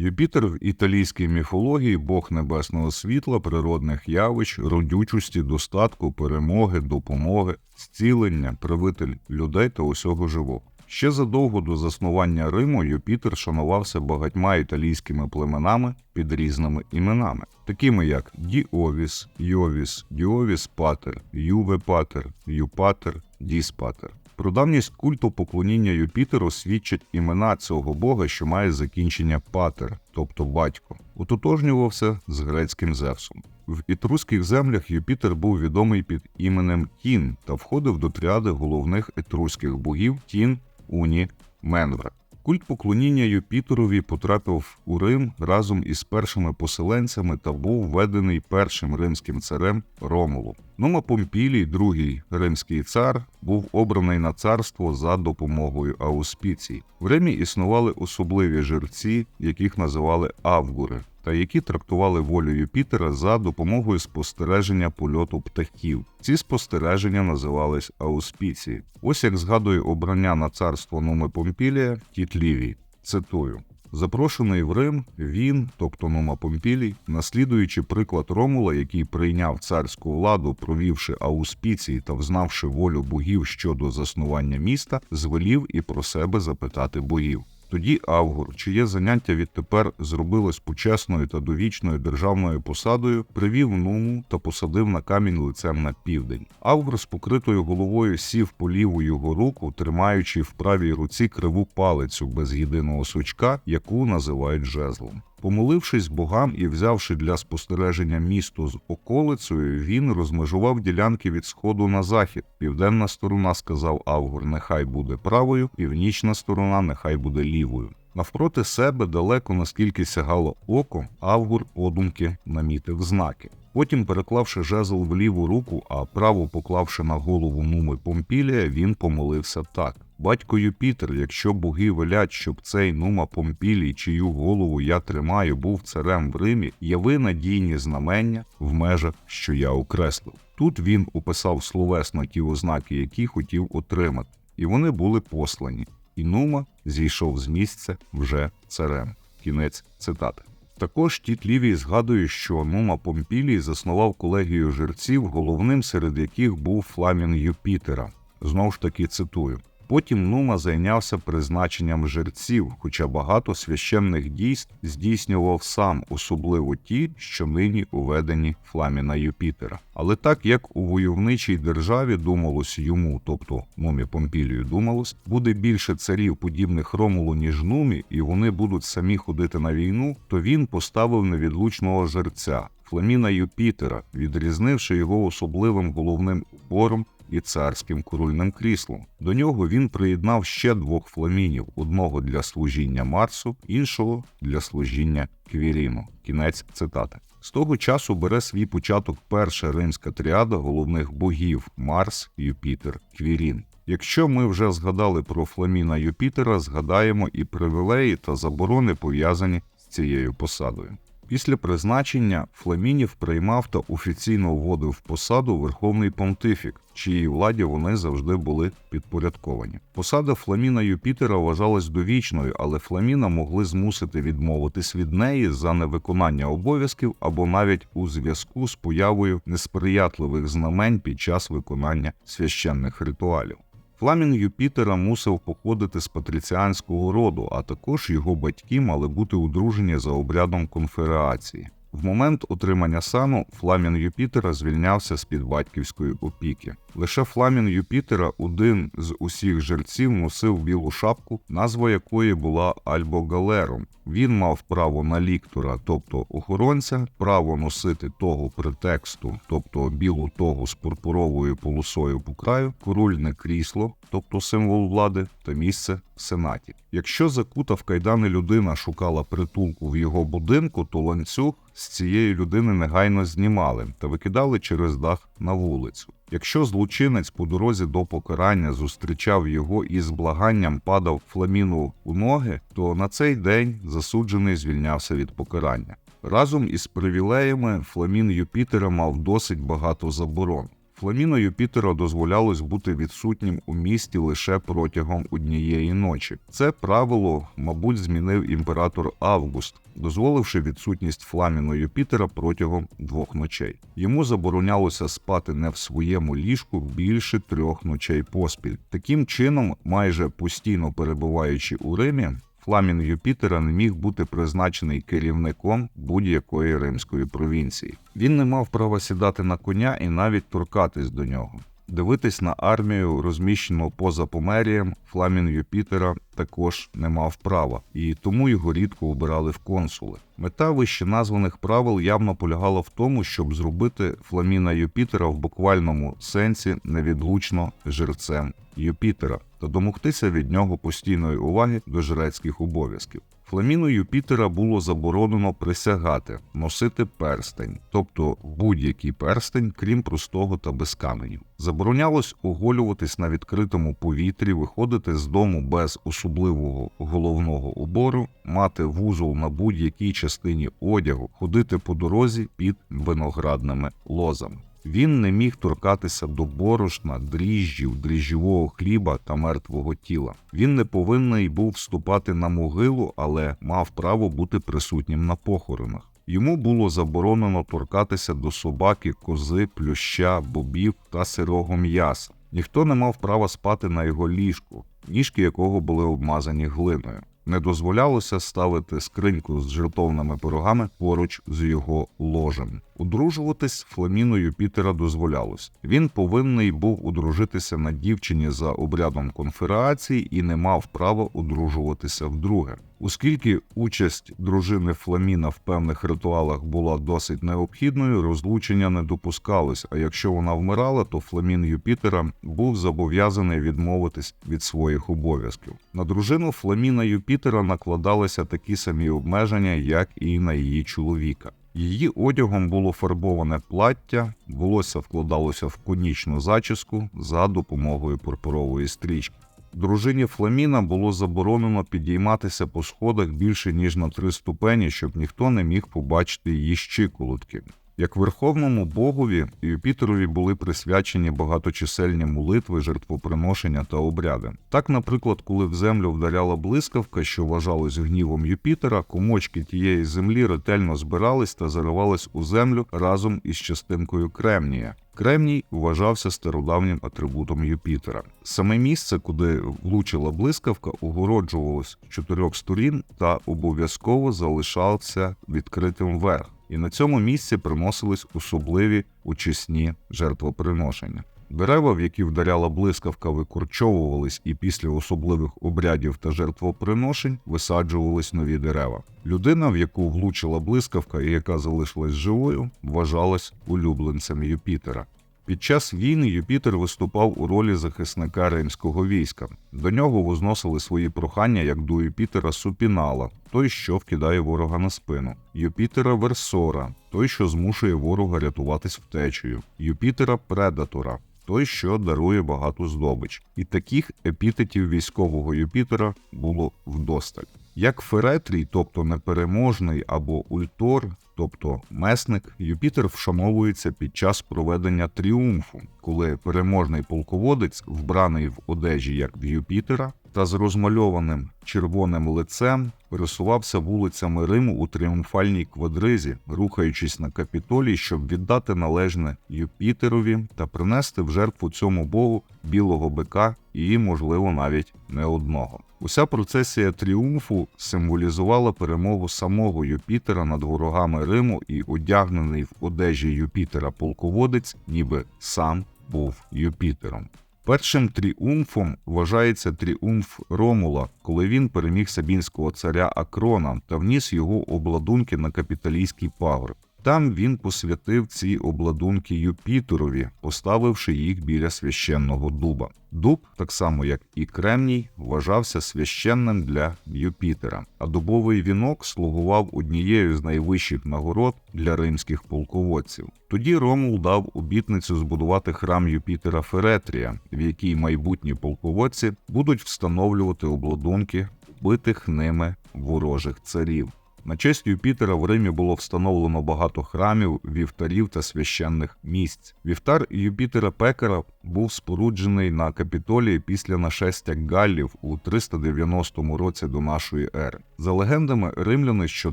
Юпітер в італійській міфології бог небесного світла, природних явищ, родючості, достатку, перемоги, допомоги, зцілення, правитель людей та усього живого. Ще задовго до заснування Риму Юпітер шанувався багатьма італійськими племенами під різними іменами, такими як Діовіс, Йовіс, Діовіс Патер, Юве Патер, Юпатер, Діс Патер. Про давність культу поклоніння Юпітеру свідчать імена цього бога, що має закінчення патер, тобто батько, утотожнювався з грецьким Зевсом. В етрусських землях Юпітер був відомий під іменем Тін та входив до тріади головних етруських богів Тін, Уні, Менвра. Культ поклоніння Юпітерові потрапив у Рим разом із першими поселенцями та був введений першим римським царем Ромулом. Нума Помпілій, другий римський цар, був обраний на царство за допомогою ауспіцій. В Римі існували особливі жерці, яких називали авгури, та які трактували волю Юпітера за допомогою спостереження польоту птахів. Ці спостереження називались ауспіції. Ось як згадує обрання на царство Нуми Помпілія Тіт Лівій. Цитую. Запрошений в Рим, він, тобто Нума Помпілій, наслідуючи приклад Ромула, який прийняв царську владу, провівши ауспіції та взнавши волю богів щодо заснування міста, звелів і про себе запитати богів. Тоді Авгур, чиє заняття відтепер зробилось почесною та довічною державною посадою, привів нуму та посадив на камінь лицем на південь. Авгур з покритою головою сів по ліву його руку, тримаючи в правій руці криву палицю без єдиного сучка, яку називають жезлом. Помолившись богам і взявши для спостереження місто з околицею, він розмежував ділянки від сходу на захід. Південна сторона, сказав Авгур, нехай буде правою, північна сторона нехай буде лівою. Навпроти себе, далеко наскільки сягало око, Авгур подумки намітив знаки. Потім, переклавши жезл в ліву руку, а праву поклавши на голову нуми Помпілія, він помолився так. Батько Юпітер, якщо боги велять, щоб цей нума Помпілій, чию голову я тримаю, був царем в Римі, яви надійні знамення в межах, що я окреслив. Тут він описав словесно ті ознаки, які хотів отримати, і вони були послані. І Нума зійшов з місця вже царем. Кінець цитати. Також Тіт Лівій згадує, що Нума Помпілій заснував колегію жерців, головним серед яких був фламін Юпітера. Знову ж таки цитую. Потім Нума зайнявся призначенням жерців, хоча багато священних дійств здійснював сам, особливо ті, що нині уведені фламіна Юпітера. Але так як у войовничій державі думалось йому, тобто Нумі Помпілію думалось, буде більше царів, подібних Ромулу, ніж Нумі, і вони будуть самі ходити на війну, то він поставив невідлучного жерця Фламіна Юпітера, відрізнивши його особливим головним убором і царським корольним кріслом. До нього він приєднав ще двох фламінів: одного для служіння Марсу, іншого для служіння Квіріну. Кінець цитати. З того часу бере свій початок перша римська тріада головних богів Марс, Юпітер, Квірін. Якщо ми вже згадали про Фламіна Юпітера, згадаємо і привілеї та заборони пов'язані з цією посадою. Після призначення Фламінів приймав та офіційно вводив в посаду Верховний Понтифік, чиїй владі вони завжди були підпорядковані. Посада Фламіна Юпітера вважалась довічною, але Фламіна могли змусити відмовитись від неї за невиконання обов'язків або навіть у зв'язку з появою несприятливих знамень під час виконання священних ритуалів. Фламін Юпітера мусив походити з патриціанського роду, а також його батьки мали бути одружені за обрядом конферації. В момент отримання сану Фламін Юпітера звільнявся з під батьківської опіки. Лише Фламін Юпітера, один з усіх жерців, носив білу шапку, назва якої була Альбогалером. Він мав право на ліктора, тобто охоронця, право носити того претексту, тобто білу того з пурпуровою полосою по краю, корольне крісло, тобто символ влади, та місце в сенаті. Якщо закута в кайдани людина шукала притулку в його будинку, то ланцюг з цієї людини негайно знімали та викидали через дах на вулицю. Якщо злочинець по дорозі до покарання зустрічав його і з благанням падав фламіну у ноги, то на цей день засуджений звільнявся від покарання. Разом із привілеями Фламін Юпітера мав досить багато заборон. Фламіно Юпітера дозволялось бути відсутнім у місті лише протягом однієї ночі. Це правило, мабуть, змінив імператор Август, дозволивши відсутність Фламіно Юпітера протягом двох ночей. Йому заборонялося спати не в своєму ліжку більше трьох ночей поспіль. Таким чином, майже постійно перебуваючи у Римі, Фламін Юпітера не міг бути призначений керівником будь-якої римської провінції. Він не мав права сідати на коня і навіть торкатись до нього. Дивитись на армію, розміщену поза померієм, Фламін Юпітера також не мав права, і тому його рідко обирали в консули. Мета вище названих правил явно полягала в тому, щоб зробити Фламіна Юпітера в буквальному сенсі невідлучно жерцем Юпітера та домогтися від нього постійної уваги до жрецьких обов'язків. Фламіну Юпітера було заборонено присягати, носити перстень, тобто будь-який перстень, крім простого та без каменів. Заборонялось оголюватись на відкритому повітрі, виходити з дому без особливого головного убору, мати вузол на будь-якій частині одягу, ходити по дорозі під виноградними лозами. Він не міг торкатися до борошна, дріжджів, дріжджового хліба та мертвого тіла. Він не повинний був вступати на могилу, але мав право бути присутнім на похоронах. Йому було заборонено торкатися до собаки, кози, плюща, бобів та сирого м'яса. Ніхто не мав права спати на його ліжку, ніжки якого були обмазані глиною. Не дозволялося ставити скриньку з жертовними пирогами поруч з його ложем. Одружуватись Фламіну Юпітера дозволялось. Він повинний був одружитися на дівчині за обрядом конферації і не мав права одружуватися вдруге. Оскільки участь дружини Фламіна в певних ритуалах була досить необхідною, розлучення не допускалось. А якщо вона вмирала, то Фламін Юпітера був зобов'язаний відмовитись від своїх обов'язків. На дружину Фламіна Юпітера накладалися такі самі обмеження, як і на її чоловіка. Її одягом було фарбоване плаття, волосся вкладалося в конічну зачіску за допомогою пурпурової стрічки. Дружині Фламіна було заборонено підійматися по сходах більше ніж на три ступені, щоб ніхто не міг побачити її щиколотки. Як верховному богові Юпітерові були присвячені багаточисельні молитви, жертвоприношення та обряди. Так, наприклад, коли в землю вдаряла блискавка, що вважалось гнівом Юпітера, комочки тієї землі ретельно збирались та заривались у землю разом із частинкою кремнія. Кремній вважався стародавнім атрибутом Юпітера. Саме місце, куди влучила блискавка, огороджувалось чотирьох сторін та обов'язково залишався відкритим вверх. І на цьому місці приносились особливі очисні жертвоприношення. Дерева, в які вдаряла блискавка, викорчовувались, і після особливих обрядів та жертвоприношень висаджувались нові дерева. Людина, в яку влучила блискавка і яка залишилась живою, вважалась улюбленцем Юпітера. Під час війни Юпітер виступав у ролі захисника римського війська. До нього возносили свої прохання як до Юпітера Супінала, той, що вкидає ворога на спину, Юпітера Версора, той, що змушує ворога рятуватись втечею, Юпітера Предатора, той, що дарує багату здобич. І таких епітетів військового Юпітера було вдосталь. Як Феретрій, тобто непереможний, або Ультор, тобто месник, Юпітер вшановується під час проведення тріумфу, коли переможний полководець, вбраний в одежі як в Юпітера, та з розмальованим червоним лицем пересувався вулицями Риму у тріумфальній квадризі, рухаючись на капітолій, щоб віддати належне Юпітерові та принести в жертву цьому богу білого бика і, можливо, навіть не одного. Уся процесія тріумфу символізувала перемогу самого Юпітера над ворогами Риму, і одягнений в одежі Юпітера полководець, ніби сам був Юпітером. Першим тріумфом вважається тріумф Ромула, коли він переміг сабінського царя Акрона та вніс його обладунки на капіталійський пагорб. Там він посвятив ці обладунки Юпітерові, поставивши їх біля священного дуба. Дуб, так само як і кремній, вважався священним для Юпітера, а дубовий вінок слугував однією з найвищих нагород для римських полководців. Тоді Ромул дав обітницю збудувати храм Юпітера Феретрія, в якій майбутні полководці будуть встановлювати обладунки вбитих ними ворожих царів. На честь Юпітера в Римі було встановлено багато храмів, вівтарів та священних місць. Вівтар Юпітера Пекара був споруджений на капітолії після нашестя Галлів у 390 році до нашої ери. За легендами, римляни, що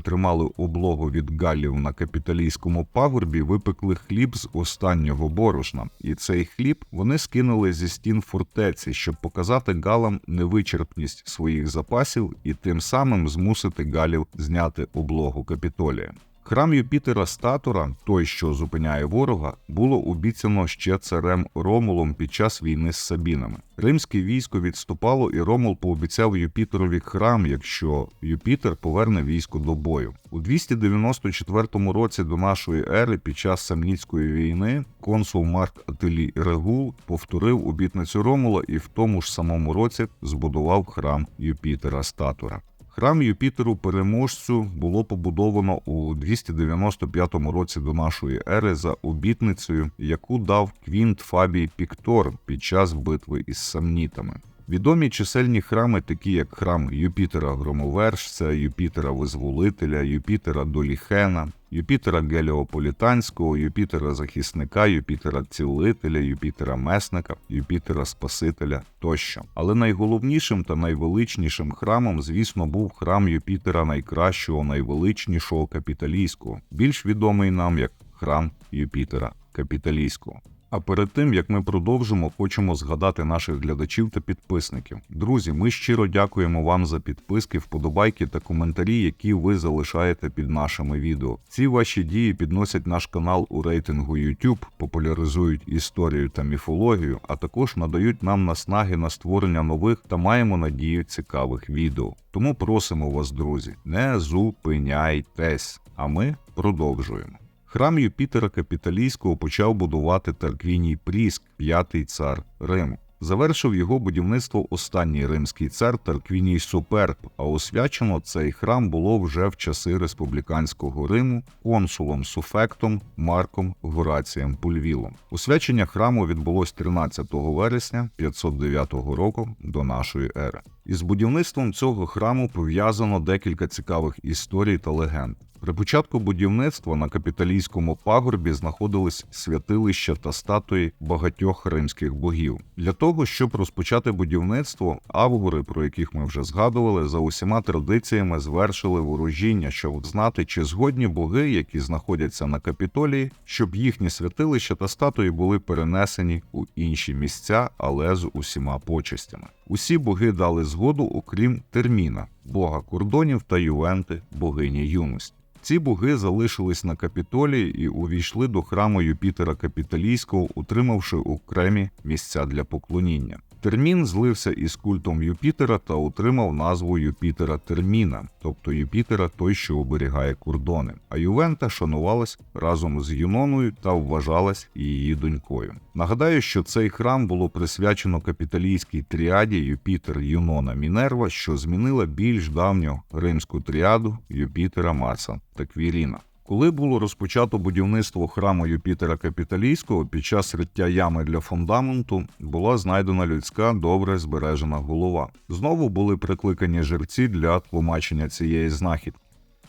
тримали облогу від Галлів на капітолійському пагорбі, випекли хліб з останнього борошна, і цей хліб вони скинули зі стін фортеці, щоб показати галам невичерпність своїх запасів і тим самим змусити галів зняти облогу капітолія. Храм Юпітера Статура, той, що зупиняє ворога, було обіцяно ще царем Ромулом під час війни з Сабінами. Римське військо відступало, і Ромул пообіцяв Юпітерові храм, якщо Юпітер поверне військо до бою. У 294 році до нашої ери, під час Самніцької війни, консул Марк Ателій Регул повторив обітницю Ромула і в тому ж самому році збудував храм Юпітера Статура. Храм Юпітеру переможцю було побудовано у 295 році до нашої ери за обітницею, яку дав Квінт Фабій Піктор під час битви із самнітами. Відомі чисельні храми, такі як храм Юпітера Громовержця, Юпітера Визволителя, Юпітера Доліхена, Юпітера Геліополітанського, Юпітера Захисника, Юпітера Цілителя, Юпітера Месника, Юпітера Спасителя тощо. Але найголовнішим та найвеличнішим храмом, звісно, був храм Юпітера найкращого, найвеличнішого капіталійського, більш відомий нам як храм Юпітера Капіталійського. А перед тим як ми продовжимо, хочемо згадати наших глядачів та підписників. Друзі, ми щиро дякуємо вам за підписки, вподобайки та коментарі, які ви залишаєте під нашими відео. Ці ваші дії підносять наш канал у рейтингу YouTube, популяризують історію та міфологію, а також надають нам наснаги на створення нових та маємо надію цікавих відео. Тому просимо вас, друзі, не зупиняйтесь, а ми продовжуємо. Храм Юпітера Капіталійського почав будувати Тарквіній Пріск, п'ятий цар Риму. Завершив його будівництво останній римський цар Тарквіній Суперб, а освячено цей храм було вже в часи республіканського Риму консулом Суфектом Марком Горацієм Пульвілом. Освячення храму відбулось 13 вересня 509 року до нашої ери. Із будівництвом цього храму пов'язано декілька цікавих історій та легенд. При початку будівництва на капіталійському пагорбі знаходились святилища та статуї багатьох римських богів. Для того, щоб розпочати будівництво, авгури, про яких ми вже згадували, за усіма традиціями звершили ворожіння, щоб знати, чи згодні боги, які знаходяться на капітолії, щоб їхні святилища та статуї були перенесені у інші місця, але з усіма почестями. Усі боги дали згоду, окрім терміна, бога кордонів та Ювенти, богині юності. Ці боги залишились на капітолії і увійшли до храму Юпітера Капітолійського, утримавши окремі місця для поклоніння. Термін злився із культом Юпітера та отримав назву Юпітера Терміна, тобто Юпітера той, що оберігає кордони. А Ювента шанувалась разом з Юноною та вважалась її донькою. Нагадаю, що цей храм було присвячено капіталійській тріаді Юпітер Юнона Мінерва, що змінила більш давню римську тріаду Юпітера Марса та Квіріна. Коли було розпочато будівництво храму Юпітера Капіталійського, під час риття ями для фундаменту була знайдена людська добре збережена голова. Знову були прикликані жерці для тлумачення цієї знахідки.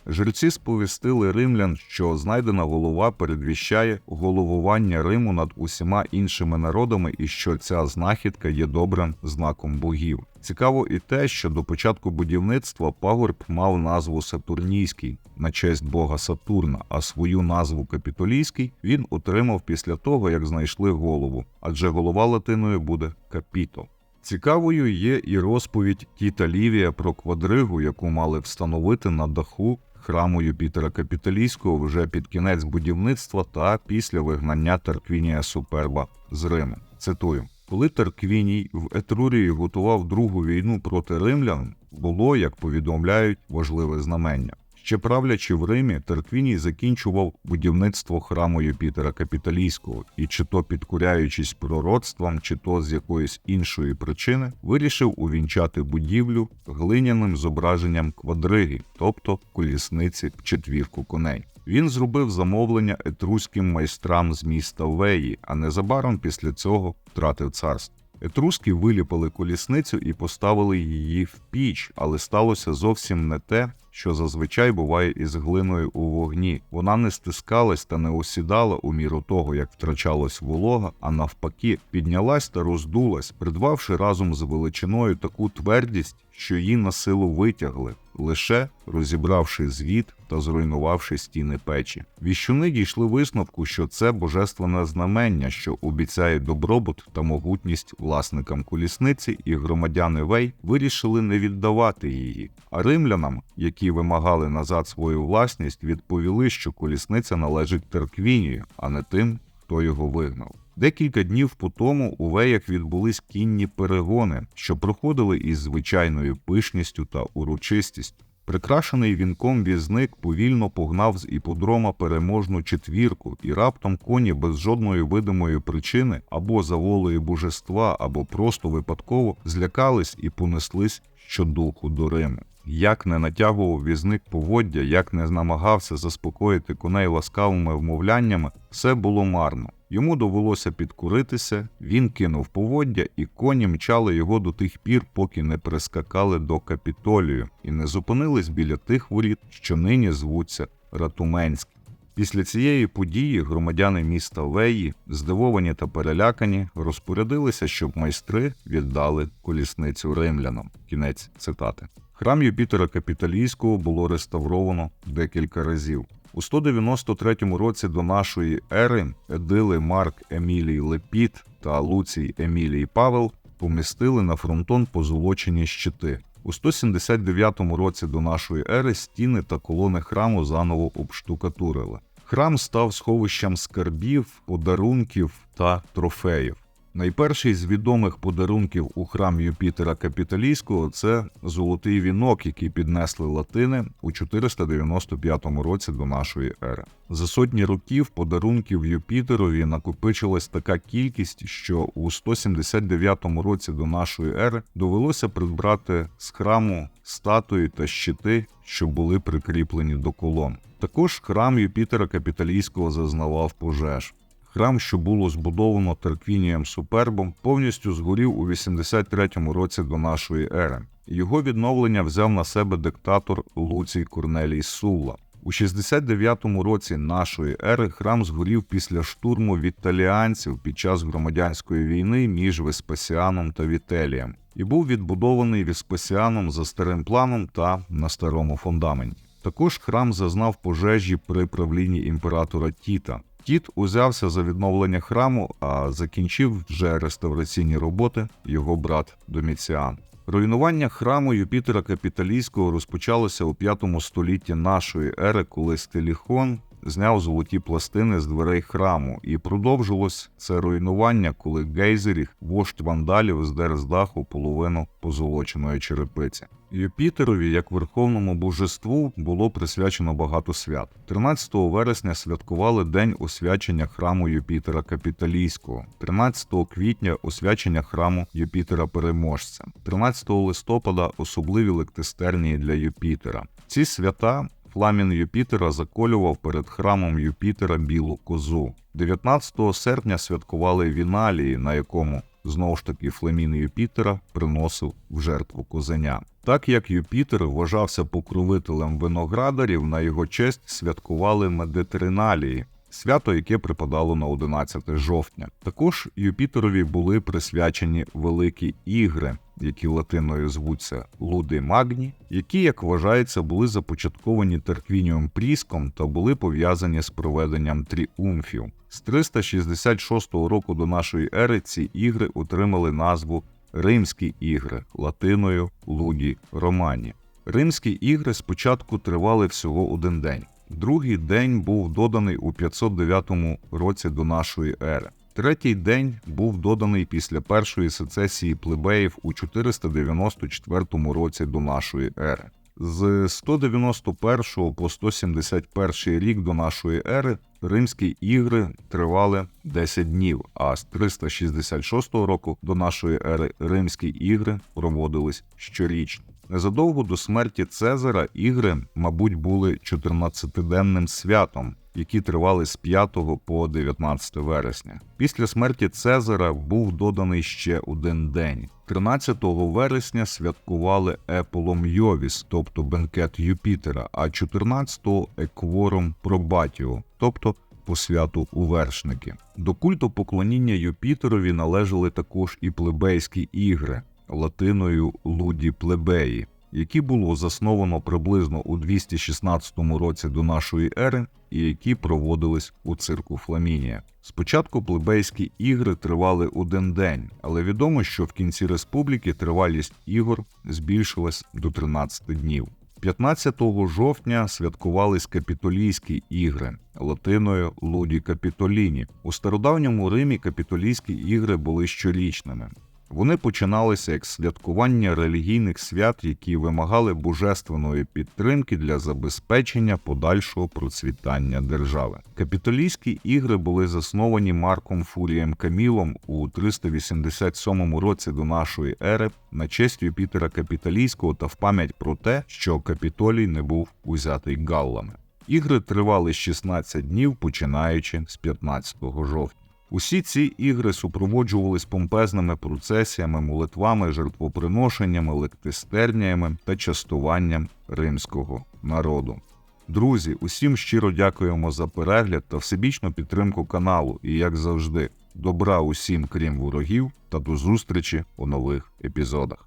Жерці сповістили римлян, що знайдена голова передвіщає головування Риму над усіма іншими народами і що ця знахідка є добрим знаком богів. Цікаво і те, що до початку будівництва пагорб мав назву Сатурнійський на честь бога Сатурна, а свою назву Капітолійський він отримав після того, як знайшли голову, адже голова латиною буде капіто. Цікавою є і розповідь Тіта Лівія про квадригу, яку мали встановити на даху храму Юпітера Капітолійського вже під кінець будівництва та після вигнання Тарквінія Суперба з Риму. Цитую. Коли Тарквіній в Етрурії готував другу війну проти римлян, було, як повідомляють, важливе знамення. Ще правлячи в Римі, Тарквіній закінчував будівництво храму Юпітера Капітолійського і, чи то підкуряючись пророцтвам, чи то з якоїсь іншої причини, вирішив увінчати будівлю глиняним зображенням квадриги, тобто колісниці в четвірку коней. Він зробив замовлення етруським майстрам з міста Веї, а незабаром після цього втратив царство. Етруски виліпили колісницю і поставили її в піч, але сталося зовсім не те, що зазвичай буває із глиною у вогні. Вона не стискалась та не осідала у міру того, як втрачалась волога, а навпаки, піднялась та роздулась, придбавши разом з величиною таку твердість, що її на силу витягли, лише розібравши звіт та зруйнувавши стіни печі. Віщуни дійшли висновку, що це божественне знамення, що обіцяє добробут та могутність власникам колісниці, і громадяни Вей вирішили не віддавати її. А римлянам, які вимагали назад свою власність, відповіли, що колісниця належить Терквінію, а не тим, хто його вигнав. Декілька днів по тому у веях відбулись кінні перегони, що проходили із звичайною пишністю та урочистістю. Прикрашений вінком візник повільно погнав з іподрома переможну четвірку, і раптом коні без жодної видимої причини або за волею божества, або просто випадково злякались і понеслись щодуху до Риму. Як не натягував візник поводдя, як не намагався заспокоїти коней ласкавими вмовляннями, все було марно. Йому довелося підкуритися, він кинув поводдя, і коні мчали його до тих пір, поки не прискакали до капітолію і не зупинились біля тих воріт, що нині звуться Ратуменські. Після цієї події громадяни міста Веї, здивовані та перелякані, розпорядилися, щоб майстри віддали колісницю римлянам. Кінець цитати. Храм Юпітера Капітолійського було реставровано декілька разів. У 193 році до нашої ери Едили Марк Емілій Лепіт та Луцій Емілій Павел помістили на фронтон позолочені щити. У 179 році до нашої ери стіни та колони храму заново обштукатурили. Храм став сховищем скарбів, подарунків та трофеїв. Найперший з відомих подарунків у храм Юпітера Капітолійського це золотий вінок, який піднесли латини у 495 році до нашої ери. За сотні років подарунків Юпітерові накопичилась така кількість, що у 179 році до нашої ери довелося придбати з храму статуї та щити, що були прикріплені до колон. Також храм Юпітера Капітолійського зазнавав пожеж. Храм, що було збудовано Терквінієм Супербом, повністю згорів у 83-му році до нашої ери. Його відновлення взяв на себе диктатор Луцій Корнелій Сулла. У 69-му році нашої ери храм згорів після штурму віталіанців під час громадянської війни між Веспасіаном та Вітелієм і був відбудований Веспасіаном за старим планом та на старому фундаменті. Також храм зазнав пожежі при правлінні імператора Тіта. Тіт узявся за відновлення храму, а закінчив вже реставраційні роботи його брат Доміціан. Руйнування храму Юпітера Капіталійського розпочалося у 5 столітті нашої ери, коли Стеліхон зняв золоті пластини з дверей храму, і продовжилось це руйнування, коли Гейзеріх, вождь вандалів, здер з даху половину позолоченої черепиці. Юпітерові, як верховному божеству, було присвячено багато свят. 13 вересня святкували День освячення храму Юпітера Капіталійського, 13 квітня освячення храму Юпітера Переможця, 13 листопада особливі лектистернії для Юпітера. Ці свята Фламін Юпітера заколював перед храмом Юпітера білу козу. 19 серпня святкували Віналії, на якому знову ж таки Фламін Юпітера приносив в жертву козеня. Так як Юпітер вважався покровителем виноградарів, на його честь святкували медитериналії, свято, яке припадало на 11 жовтня. Також Юпітерові були присвячені великі ігри, які латиною звуться Луди Магні, які, як вважається, були започатковані Терквініум Пріском та були пов'язані з проведенням тріумфів. З 366 року до нашої ери ці ігри отримали назву Римські ігри латиною Луді Романі. Римські ігри спочатку тривали всього один день. Другий день був доданий у 509 році до нашої ери. Третій день був доданий після першої сецесії плебеїв у 494 році до нашої ери. З 191 по 171 рік до нашої ери Римські ігри тривали 10 днів, а з 366 року до нашої ери Римські ігри проводились щорічно. Незадовго до смерті Цезара ігри, мабуть, були 14-денним святом, які тривали з 5 по 19 вересня. Після смерті Цезара був доданий ще один день. 13 вересня святкували Еполом Йовіс, тобто бенкет Юпітера, а 14-го Еквором Пробатіо, тобто по святу у вершники. До культу поклоніння Юпітерові належали також і плебейські ігри латиною луді плебеї, які було засновано приблизно у 216 році до нашої ери і які проводились у цирку Фламінія. Спочатку плебейські ігри тривали один день, але відомо, що в кінці республіки тривалість ігор збільшилась до 13 днів. 15 жовтня святкувались капітолійські ігри латиною Луді Капітоліні. У стародавньому Римі капітолійські ігри були щорічними. Вони починалися як святкування релігійних свят, які вимагали божественної підтримки для забезпечення подальшого процвітання держави. Капітолійські ігри були засновані Марком Фурієм Камілом у 387 році до нашої ери на честь Юпітера Капітолійського та в пам'ять про те, що Капітолій не був узятий галлами. Ігри тривали 16 днів, починаючи з 15 жовтня. Усі ці ігри супроводжувались помпезними процесіями, молитвами, жертвоприношеннями, лектистерніями та частуванням римського народу. Друзі, усім щиро дякуємо за перегляд та всебічну підтримку каналу. І як завжди, добра усім, крім ворогів, та до зустрічі у нових епізодах.